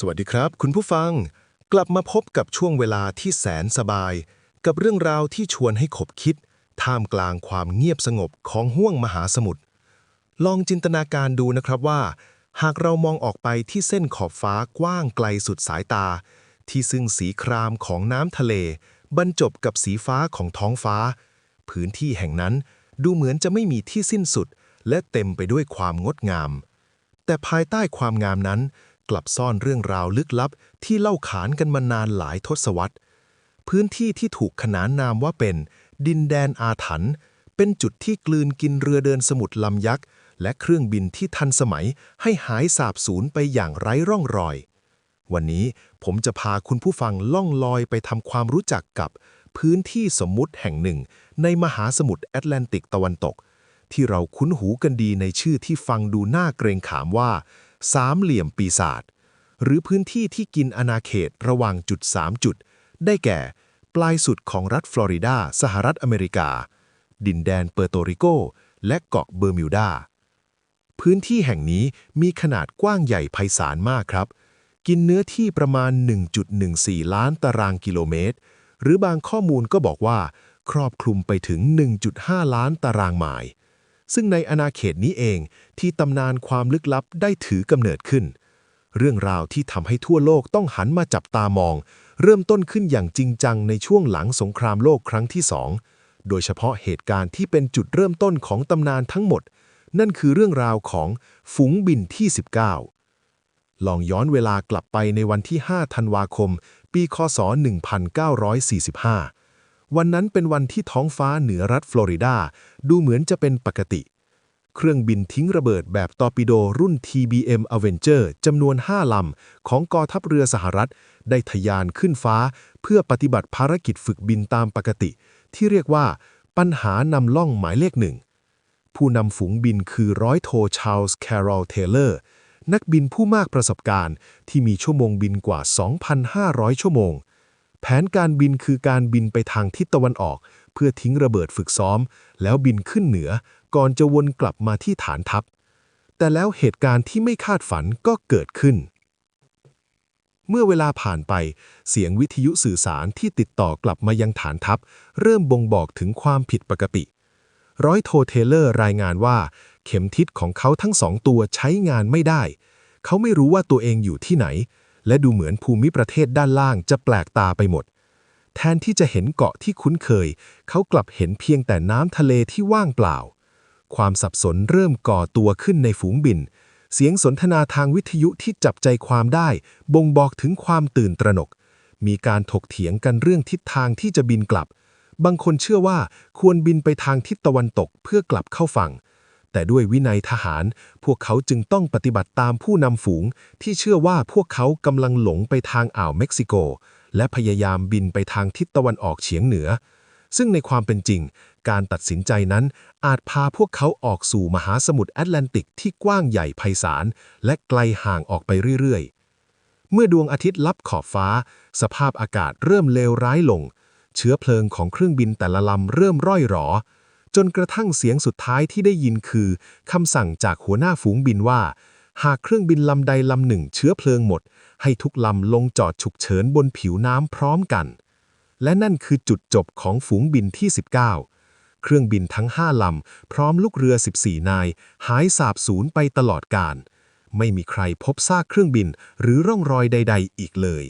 สวัสดีครับ คุณผู้ฟัง กลับมาพบกับช่วงเวลาที่แสนสบาย กับเรื่องราวที่ชวนให้ขบคิด ท่ามกลางความเงียบสงบของห้วงมหาสมุทรลองจินตนาการดูนะครับว่า หากเรามองออกไปที่เส้นขอบฟ้ากว้างไกลสุดสายตา ที่ซึ่งสีครามของน้ำทะเล บรรจบกับสีฟ้าของท้องฟ้า พื้นที่แห่งนั้นดูเหมือนจะไม่มีที่สิ้นสุด และเต็มไปด้วยความงดงาม แต่ภายใต้ความงามนั้น กลับซ่อนเรื่องราวลึกลับที่เล่าขานกันมานานหลายทศวรรษ พื้นที่ที่ถูกขนานนามว่าเป็น ดินแดนอาถรรพ์เป็นจุดที่กลืนกินเรือเดินสมุทรลำยักษ์ และเครื่องบินที่ทันสมัยให้หายสาบสูญไปอย่างไร้ร่องรอย วันนี้ผมจะพาคุณผู้ฟังล่องลอยไปทำความรู้จักกับพื้นที่สมมุติแห่งหนึ่ง ในมหาสมุทรแอตแลนติกตะวันตก ที่เราคุ้นหูกันดีในชื่อที่ฟังดูน่าเกรงขามว่า สามเหลี่ยมปีศาจหรือพื้นที่ที่กินอาณาเขตระหว่างจุด 3 จุด ได้แก่ ปลายสุดของรัฐฟลอริดา สหรัฐอเมริกา ดินแดนเปอร์โตริโก และเกาะเบอร์มิวดา พื้นที่แห่งนี้มีขนาดกว้างใหญ่ไพศาลมากครับ กินเนื้อที่ประมาณ 1.14 ล้านตารางกิโลเมตร หรือบางข้อมูลก็บอกว่า ครอบคลุมไปถึง 1.5 ล้านตารางไมล์ ซึ่งในอาณาเขตนี้เองที่ตำนานความลึกลับได้ถือกำเนิดขึ้น เรื่องราวที่ทำให้ทั่วโลกต้องหันมาจับตามอง เริ่มต้นขึ้นอย่างจริงจังในช่วงหลังสงครามโลกครั้งที่สองโดยเฉพาะเหตุการณ์ที่เป็นจุดเริ่มต้นของตำนานทั้งหมด นั่นคือเรื่องราวของฝูงบินที่ 19 ลองย้อนเวลากลับไปในวันที่ 5 ธันวาคม ปี คศ 1945 วันนั้นเป็นวันที่ท้องฟ้าเหนือรัฐฟลอริดา ดูเหมือนจะเป็นปกติ เครื่องบินทิ้งระเบิดแบบตอร์ปิโดรุ่น TBM Avenger จำนวน 5 ลำ ของกองทัพเรือสหรัฐ ได้ทะยานขึ้นฟ้า เพื่อปฏิบัติภารกิจฝึกบินตามปกติ ที่เรียกว่า ปัญหานำล่องหมายเลขหนึ่ง ผู้นำฝูงบินคือร้อยโทชาลส์แคโรลเทเลอร์นักบินผู้มากประสบการณ์ที่มีชั่วโมงบินกว่า 2,500 ชั่วโมง แผนการบินคือการบินไปทางทิศตะวันออก เพื่อทิ้งระเบิดฝึกซ้อม แล้วบินขึ้นเหนือ ก่อนจะวนกลับมาที่ฐานทัพ แต่แล้วเหตุการณ์ที่ไม่คาดฝันก็เกิดขึ้น เมื่อเวลาผ่านไป เสียงวิทยุสื่อสารที่ติดต่อกลับมายังฐานทัพ เริ่มบ่งบอกถึงความผิดปกติ ร้อยโทเทเลอร์รายงานว่า เข็มทิศของเขาทั้งสองตัวใช้งานไม่ได้ เขาไม่รู้ว่าตัวเองอยู่ที่ไหน และดูเหมือนภูมิประเทศด้านล่างจะแปลกตาไปหมด แทนที่จะเห็นเกาะที่คุ้นเคย เขากลับเห็นเพียงแต่น้ำทะเลที่ว่างเปล่า ความสับสนเริ่มก่อตัวขึ้นในฝูงบิน เสียงสนทนาทางวิทยุที่จับใจความได้ บ่งบอกถึงความตื่นตระหนก มีการถกเถียงกันเรื่องทิศทางที่จะบินกลับบางคนเชื่อว่าควรบินไปทางทิศตะวันตกเพื่อกลับเข้าฝั่ง แต่ด้วยวินัยทหาร พวกเขาจึงต้องปฏิบัติตามผู้นำฝูง ที่เชื่อว่าพวกเขากำลังหลงไปทางอ่าวเม็กซิโก และพยายามบินไปทางทิศตะวันออกเฉียงเหนือ ซึ่งในความเป็นจริง การตัดสินใจนั้นอาจพาพวกเขาออกสู่มหาสมุทรแอตแลนติกที่กว้างใหญ่ไพศาลและไกลห่างออกไปเรื่อยๆ เมื่อดวงอาทิตย์ลับขอบฟ้า สภาพอากาศเริ่มเลวร้ายลง เชื้อเพลิงของเครื่องบินแต่ละลำเริ่มร่อยหรอ จนกระทั่งเสียงสุดท้ายที่ได้ยินคือคำสั่งจากหัวหน้าฝูงบินว่า หากเครื่องบินลำใดลำหนึ่งเชื้อเพลิงหมด ให้ทุกลำลงจอดฉุกเฉินบนผิวน้ำพร้อมกัน และนั่นคือจุดจบของฝูงบินที่ 19 เครื่องบินทั้ง 5 ลำ พร้อมลูกเรือ 14 นาย หายสาบสูญไปตลอดการ ไม่มีใครพบซากเครื่องบินหรือร่องรอยใด ๆ อีกเลย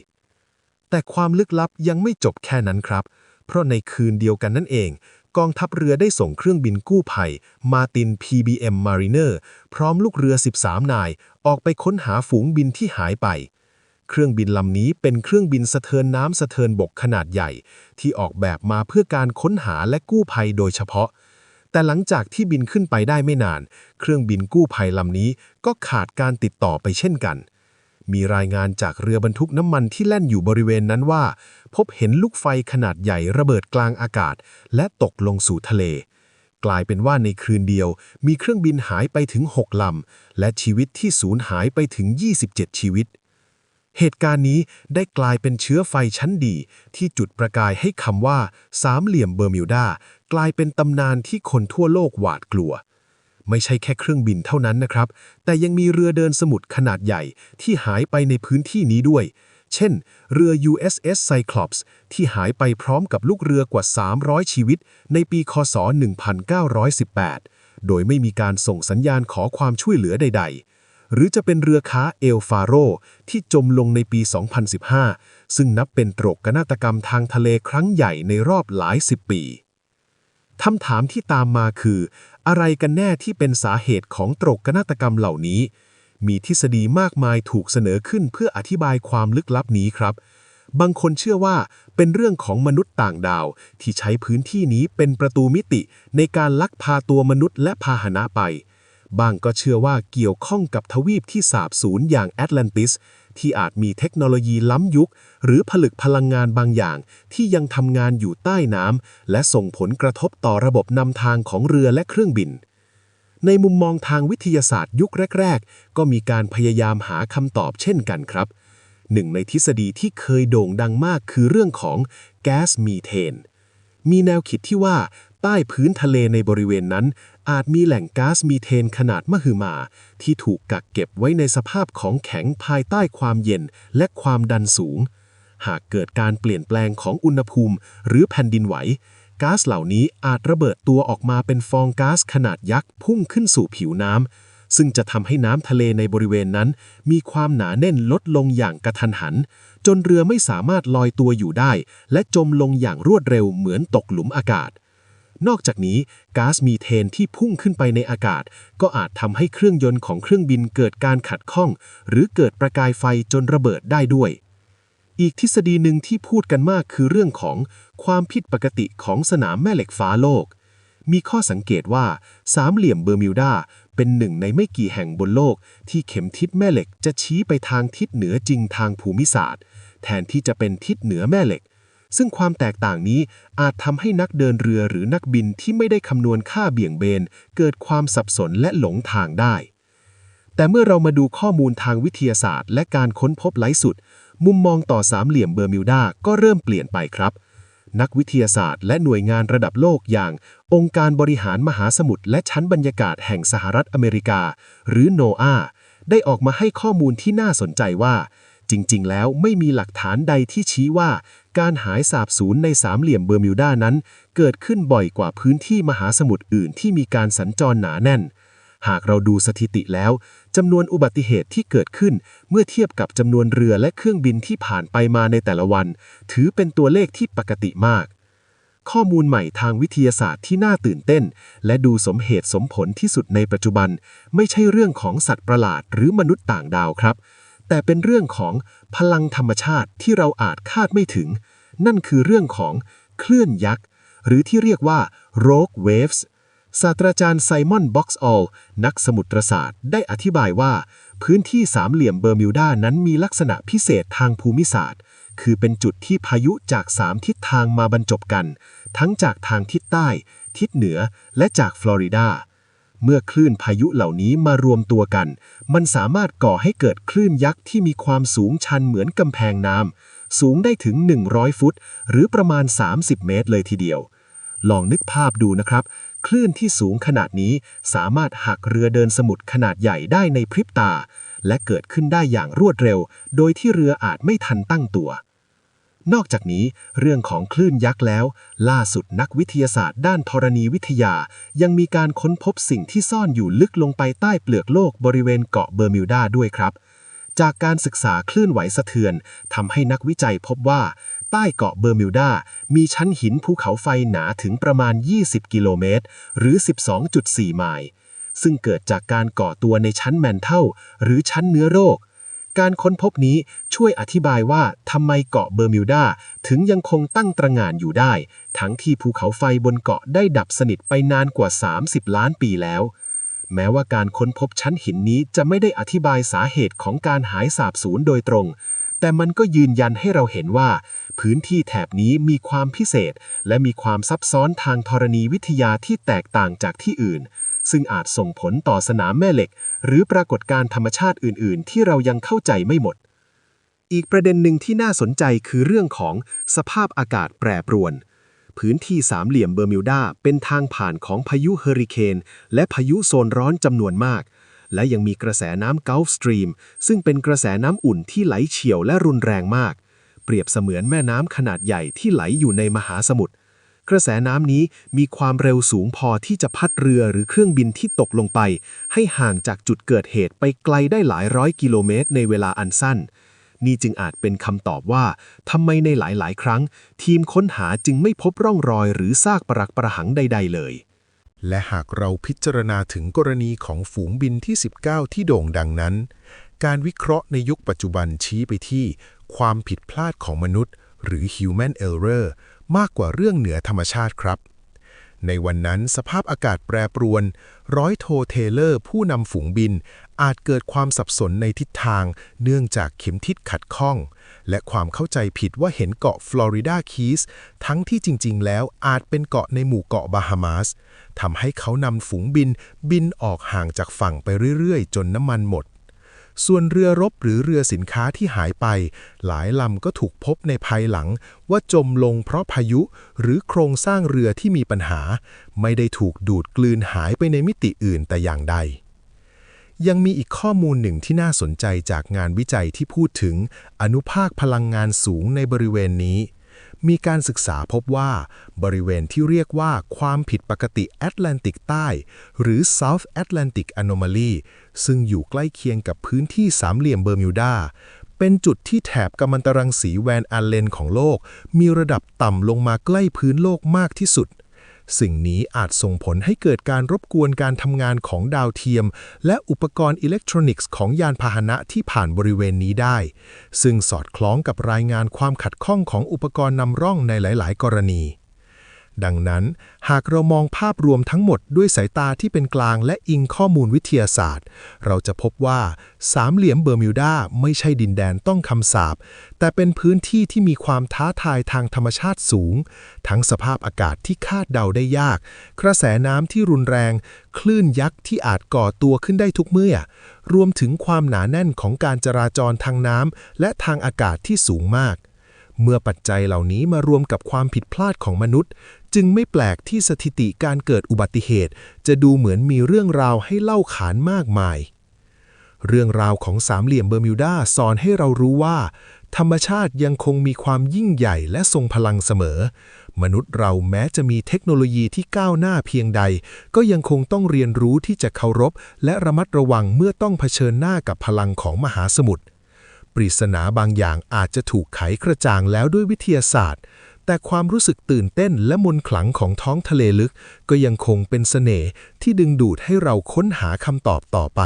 แต่ความลึกลับยังไม่จบแค่นั้นครับ เพราะในคืนเดียวกันนั่นเอง กองทัพเรือได้ส่งเครื่องบินกู้ภัยมาติน PBM Mariner พร้อมลูกเรือ 13 นาย ออกไปค้นหาฝูงบินที่หายไป เครื่องบินลำนี้เป็นเครื่องบินสะเทินน้ำสะเทินบกขนาดใหญ่ ที่ออกแบบมาเพื่อการค้นหาและกู้ภัยโดยเฉพาะ แต่หลังจากที่บินขึ้นไปได้ไม่นาน เครื่องบินกู้ภัยลำนี้ก็ขาดการติดต่อไปเช่นกัน มีรายงานจากเรือบรรทุกน้ำมันที่แล่นอยู่บริเวณนั้นว่า พบเห็นลูกไฟขนาดใหญ่ระเบิดกลางอากาศ และตกลงสู่ทะเล กลายเป็นว่าในคืนเดียว มีเครื่องบินหายไปถึง 6 ลำ และชีวิตที่สูญหายไปถึง 27 ชีวิต เหตุการณ์นี้ได้กลายเป็นเชื้อไฟชั้นดี ที่จุดประกายให้คำว่าสามเหลี่ยมเบอร์มิวดากลายเป็นตำนานที่คนทั่วโลกหวาดกลัว ไม่ใช่แค่เครื่องบินเท่านั้นนะครับ แต่ยังมีเรือเดินสมุทรขนาดใหญ่ที่หายไปในพื้นที่นี้ด้วย เช่น เรือ USS Cyclops ที่หายไปพร้อมกับลูกเรือกว่า 300 ชีวิต ในปี คศ 1918 โดยไม่มีการส่งสัญญาณขอความช่วยเหลือใด ๆหรือจะเป็นเรือค้าเอลฟาโรที่จมลงในปี 2015 ซึ่งนับเป็นโตรกนาฏกรรมทางทะเลครั้งใหญ่ในรอบหลายสิบปี คำถามที่ตามมาคือ อะไรกันแน่ที่เป็นสาเหตุของโตรกนาฏกรรมเหล่านี้ มีทฤษฎีมากมายถูกเสนอขึ้นเพื่ออธิบายความลึกลับนี้ครับ บางคนเชื่อว่าเป็นเรื่องของมนุษย์ต่างดาว ที่ใช้พื้นที่นี้เป็นประตูมิติในการลักพาตัวมนุษย์และพาหนะไป บางก็เชื่อว่าเกี่ยวข้องกับทวีปที่สาบสูญอย่างแอตแลนติส ที่อาจมีเทคโนโลยีล้ำยุค หรือผลึกพลังงานบางอย่าง ที่ยังทำงานอยู่ใต้น้ำและส่งผลกระทบต่อระบบนำทางของเรือและเครื่องบิน ในมุมมองทางวิทยาศาสตร์ยุคแรก ๆ ก็มีการพยายามหาคำตอบเช่นกันครับหนึ่งในทฤษฎีที่เคยโด่งดังมากคือเรื่องของแก๊สมีเทน มีแนวคิดที่ว่าใต้พื้นทะเลในบริเวณนั้น อาจมีแหล่งก๊าซมีเทนขนาดมหึมา ที่ถูกกักเก็บไว้ในสภาพของแข็งภายใต้ความเย็นและความดันสูง หากเกิดการเปลี่ยนแปลงของอุณหภูมิ หรือแผ่นดินไหวก๊าซเหล่านี้อาจระเบิดตัวออกมาเป็นฟองก๊าซขนาดยักษ์พุ่งขึ้นสู่ผิวน้ำ ซึ่งจะทำให้น้ำทะเลในบริเวณนั้น มีความหนาแน่นลดลงอย่างกระทันหัน จนเรือไม่สามารถลอยตัวอยู่ได้ และจมลงอย่างรวดเร็วเหมือนตกหลุมอากาศ นอกจากนี้ก๊าซมีเทนที่พุ่งขึ้นไปในอากาศ ก็อาจทำให้เครื่องยนต์ของเครื่องบินเกิดการขัดข้อง หรือเกิดประกายไฟจนระเบิดได้ด้วย อีกทฤษฎีหนึ่งที่พูดกันมากคือเรื่องของความผิดปกติของสนามแม่เหล็กฟ้าโลก มีข้อสังเกตว่าสามเหลี่ยมเบอร์มิวดาเป็นหนึ่งในไม่กี่แห่งบนโลก ที่เข็มทิศแม่เหล็กจะชี้ไปทางทิศเหนือจริงทางภูมิศาสตร์ แทนที่จะเป็นทิศเหนือแม่เหล็ก ซึ่งความแตกต่างนี้อาจทำให้นักเดินเรือหรือนักบินที่ไม่ได้คำนวณค่าเบี่ยงเบน เกิดความสับสนและหลงทางได้ แต่เมื่อเรามาดูข้อมูลทางวิทยาศาสตร์ และการค้นพบไร้สุด มุมมองต่อสามเหลี่ยมเบอร์มิวดาก็เริ่มเปลี่ยนไปครับ นักวิทยาศาสตร์ และหน่วยงานระดับโลกอย่าง องค์การบริหารมหาสมุทรและชั้นบรรยากาศแห่งสหรัฐอเมริกา หรือโนอาได้ออกมาให้ข้อมูลที่น่าสนใจว่า จริงๆ แล้วไม่มีหลักฐานใดที่ชี้ว่า การหายสาบสูญในสามเหลี่ยมเบอร์มิวดานั้น เกิดขึ้นบ่อยกว่าพื้นที่มหาสมุทรอื่นที่มีการสัญจรหนาแน่น หากเราดูสถิติแล้วจำนวนอุบัติเหตุที่เกิดขึ้น เมื่อเทียบกับจำนวนเรือและเครื่องบินที่ผ่านไปมาในแต่ละวัน ถือเป็นตัวเลขที่ปกติมาก ข้อมูลใหม่ทางวิทยาศาสตร์ที่น่าตื่นเต้น และดูสมเหตุสมผลที่สุดในปัจจุบัน ไม่ใช่เรื่องของสัตว์ประหลาดหรือมนุษย์ต่างดาวครับ แต่เป็นเรื่องของพลังธรรมชาติที่เราอาจคาดไม่ถึง นั่นคือเรื่องของคลื่นยักษ์ หรือที่เรียกว่า rogue waves ศาสตราจารย์ไซมอนบ็อกซ์ออลนักสมุทรศาสตร์ได้อธิบายว่า พื้นที่สามเหลี่ยมเบอร์มิวดานั้นมีลักษณะพิเศษทางภูมิศาสตร์ คือเป็นจุดที่พายุจากสามทิศทางมาบรรจบกัน ทั้งจากทางทิศใต้ ทิศเหนือ และจากฟลอริดา เมื่อคลื่นพายุเหล่านี้มารวมตัวกัน มันสามารถก่อให้เกิดคลื่นยักษ์ที่มีความสูงชันเหมือนกำแพงน้ำสูงได้ถึง 100 ฟุต หรือประมาณ 30 เมตรเลยทีเดียว ลองนึกภาพดูนะครับ คลื่นที่สูงขนาดนี้สามารถหักเรือเดินสมุทรขนาดใหญ่ได้ในพริบตา และเกิดขึ้นได้อย่างรวดเร็ว โดยที่เรืออาจไม่ทันตั้งตัว นอกจากนี้ เรื่องของคลื่นยักษ์แล้ว ล่าสุดนักวิทยาศาสตร์ด้านธรณีวิทยา ยังมีการค้นพบสิ่งที่ซ่อนอยู่ลึกลงไปใต้เปลือกโลกบริเวณเกาะเบอร์มิวดาด้วยครับ จากการศึกษาคลื่นไหวสะเทือนทำให้นักวิจัยพบว่า ใต้เกาะเบอร์มิวดา มีชั้นหินภูเขาไฟหนาถึงประมาณ 20 กิโลเมตร หรือ 12.4 ไมล์ซึ่งเกิดจากการก่อตัวในชั้นแมนเทลหรือชั้นเนื้อโรค การค้นพบนี้ช่วยอธิบายว่าทำไมเกาะเบอร์มิวดาถึงยังคงตั้งตระหง่านอยู่ได้ ทั้งที่ภูเขาไฟบนเกาะได้ดับสนิทไปนานกว่า 30 ล้านปีแล้ว แม้ว่าการค้นพบชั้นหินนี้จะไม่ได้อธิบายสาเหตุของการหายสาบสูญโดยตรง แต่มันก็ยืนยันให้เราเห็นว่า พื้นที่แถบนี้มีความพิเศษ และมีความซับซ้อนทางธรณีวิทยาที่แตกต่างจากที่อื่น ซึ่งอาจส่งผลต่อสนามแม่เหล็ก หรือปรากฏการธรรมชาติอื่น ๆ ที่เรายังเข้าใจไม่หมด อีกประเด็นหนึ่งที่น่าสนใจคือเรื่องของสภาพอากาศแปรปรวน พื้นที่สามเหลี่ยมเบอร์มิวดาเป็นทางผ่านของพายุเฮอริเคนและพายุโซนร้อนจำนวนมาก และยังมีกระแสน้ำ Gulf Stream ซึ่งเป็นกระแสน้ำอุ่นที่ไหลเฉียวและรุนแรงมาก เปรียบเสมือนแม่น้ำขนาดใหญ่ที่ไหลอยู่ในมหาสมุทร กระแสน้ำนี้มีความเร็วสูงพอที่จะพัดเรือหรือเครื่องบินที่ตกลงไป ให้ห่างจากจุดเกิดเหตุไปไกลได้หลายร้อยกิโลเมตรในเวลาอันสั้น นี่จึงอาจเป็นคำตอบว่าทำไมในหลายๆ ครั้ง ทีมค้นหาจึงไม่พบร่องรอยหรือซากปรักปรหังใด ๆ เลย และหากเราพิจารณาถึงกรณีของฝูงบินที่ 19 ที่โด่งดังนั้น การวิเคราะห์ในยุคปัจจุบันชี้ไปที่ ความผิดพลาดของมนุษย์ หรือ human error มากกว่าเรื่องเหนือธรรมชาติครับ ในวันนั้นสภาพอากาศแปรปรวน ร้อยโทเทเลอร์ผู้นำฝูงบิน อาจเกิดความสับสนในทิศทาง เนื่องจากเข็มทิศขัดข้อง และความเข้าใจผิดว่าเห็นเกาะฟลอริดาคีสทั้งที่จริง ๆ แล้วอาจเป็นเกาะในหมู่เกาะบาฮามาสทำให้เขานำฝูงบินบินออกห่างจากฝั่งไปเรื่อย ๆ จนน้ำมันหมด ส่วนเรือรบหรือเรือสินค้าที่หายไป หลายลำก็ถูกพบในภายหลัง ว่าจมลงเพราะพายุ หรือโครงสร้างเรือที่มีปัญหา ไม่ได้ถูกดูดกลืนหายไปในมิติอื่นแต่อย่างใด ยังมีอีกข้อมูลหนึ่งที่น่าสนใจจากงานวิจัยที่พูดถึงอนุภาคพลังงานสูงในบริเวณนี้ มีการศึกษาพบว่าบริเวณที่เรียกว่าความผิดปกติแอตแลนติกใต้ หรือ South Atlantic Anomaly ซึ่งอยู่ใกล้เคียงกับพื้นที่สามเหลี่ยมเบอร์มิวดา เป็นจุดที่แถบกัมมันตรังสีแวนอัลเลนของโลก มีระดับต่ำลงมาใกล้พื้นโลกมากที่สุด สิ่งนี้อาจส่งผลให้เกิดการรบกวนการทำงานของดาวเทียม และอุปกรณ์อิเล็กทรอนิกส์ของยานพาหนะที่ผ่านบริเวณนี้ได้ ซึ่งสอดคล้องกับรายงานความขัดข้องของอุปกรณ์นำร่องในหลาย ๆ กรณี ดังนั้น หากเรามองภาพรวมทั้งหมดด้วยสายตาที่เป็นกลางและอิงข้อมูลวิทยาศาสตร์ เราจะพบว่าสามเหลี่ยมเบอร์มิวดาไม่ใช่ดินแดนต้องคำสาปแต่เป็นพื้นที่ที่มีความท้าทายทางธรรมชาติสูง ทั้งสภาพอากาศที่คาดเดาได้ยาก กระแสน้ำที่รุนแรง คลื่นยักษ์ที่อาจก่อตัวขึ้นได้ทุกเมื่อ รวมถึงความหนาแน่นของการจราจรทางน้ำและทางอากาศที่สูงมากเมื่อปัจจัยเหล่านี้มารวมกับความผิดพลาดของมนุษย์ จึงไม่แปลกที่สถิติการเกิดอุบัติเหตุ จะดูเหมือนมีเรื่องราวให้เล่าขานมากมาย เรื่องราวของสามเหลี่ยมเบอร์มิวดาสอนให้เรารู้ว่า ธรรมชาติยังคงมีความยิ่งใหญ่และทรงพลังเสมอ มนุษย์เราแม้จะมีเทคโนโลยีที่ก้าวหน้าเพียงใด ก็ยังคงต้องเรียนรู้ที่จะเคารพ และระมัดระวังเมื่อต้องเผชิญหน้ากับพลังของมหาสมุทรปริศนาบางอย่างอาจจะถูกไขกระจ่างแล้วด้วยวิทยาศาสตร์ แต่ความรู้สึกตื่นเต้นและมนขลังของท้องทะเลลึก ก็ยังคงเป็นเสน่ห์ที่ดึงดูดให้เราค้นหาคำตอบต่อไป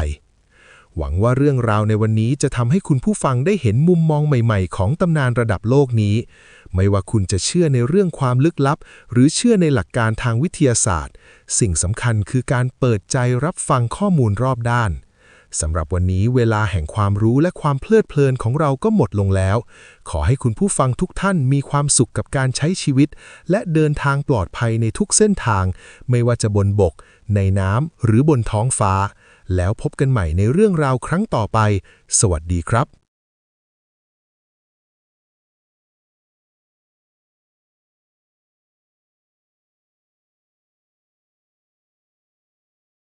หวังว่าเรื่องราวในวันนี้จะทำให้คุณผู้ฟังได้เห็นมุมมองใหม่ๆ ของตำนานระดับโลกนี้ ไม่ว่าคุณจะเชื่อในเรื่องความลึกลับ หรือเชื่อในหลักการทางวิทยาศาสตร์ สิ่งสำคัญคือการเปิดใจรับฟังข้อมูลรอบด้าน สำหรับวันนี้เวลาแห่งความรู้และความเพลิดเพลินของเราก็หมดลงแล้ว ขอให้คุณผู้ฟังทุกท่านมีความสุขกับการใช้ชีวิต และเดินทางปลอดภัยในทุกเส้นทาง ไม่ว่าจะบนบก ในน้ำหรือบนท้องฟ้า แล้วพบกันใหม่ในเรื่องราวครั้งต่อไป สวัสดีครับ